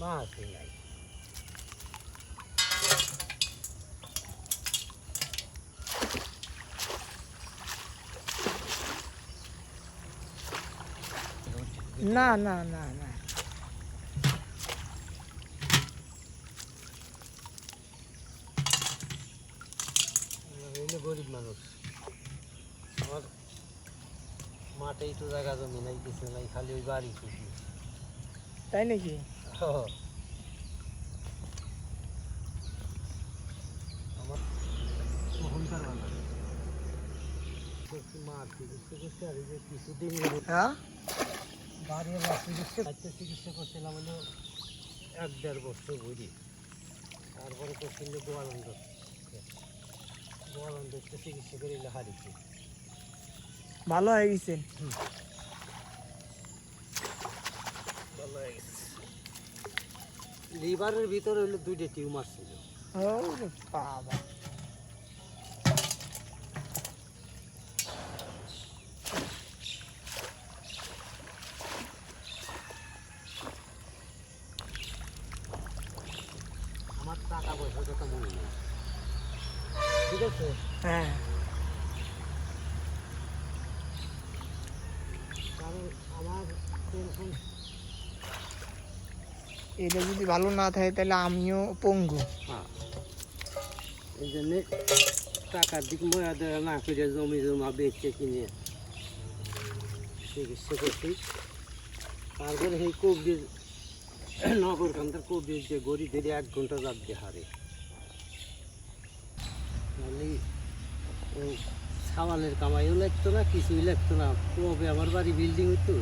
মাছই নাই। না না না না। গরিব মানুষ। আমার মাঠেই তো জায়গা জমি নাই কিছু নাই খালি ওই বাড়ি খুশি। তাই নাকি? চিকিৎসা যে হ্যাঁ? করছিলাম হলো এক দেড় বছর বুঝি তারপরে করছিল গোয়ালন্দ গোয়ালন্দ চিকিৎসা করে হারিয়েছি ভালো হয়ে গেছে ভালো হয়ে গেছে লিভারের ভিতরে হলো দুইটা টিউমার ছিল। বাবা। আমার টাকা পয়সার কথা মনে নেই। ঠিক আছে? হ্যাঁ। কারণ আমার টেনশন এটা যদি ভালো না থাকে তাহলে আমিও পঙ্গু। হ্যাঁ। এই জন্যে টাকার দিক ময়া দেওয়া না করে জমি জমা বেচে কিনে চিকিৎসা করছি। তারপরে সেই কবির নগর কান্তার কবির যে গড়ি ধরে এক ঘণ্টা দিয়ে হারে ওই সাবানের কামাইও লাগতো না কিছুই লাগতো না। কবে আমার বাড়ি বিল্ডিং হতো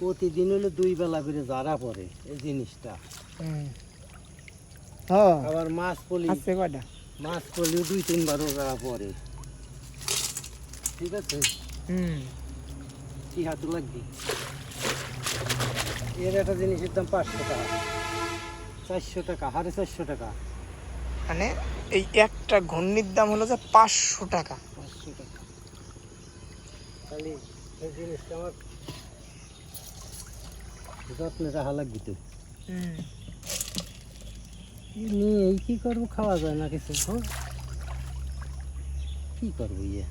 প্রতিদিন হলো দুই বেলা করে যারা পড়ে এই জিনিসটা। হ্যাঁ। আবার মাছ পলি আছে কয়টা? মাছ পলিও দুই তিনবারও যারা পড়ে। ঠিক আছে? হুম। কি হাতে লাগবে? এর একটা জিনিসের দাম পাঁচশো টাকা। চারশো টাকা হারে চারশো টাকা। মানে এই একটা ঘূর্ণির দাম হলো যে পাঁচশো টাকা। পাঁচশো টাকা। খালি এই জিনিসটা আমার যত্নে রাখা লাগবে তো। নিয়ে এই কি করব খাওয়া যায় না কিছু হ্যাঁ? কি করব ইয়ে?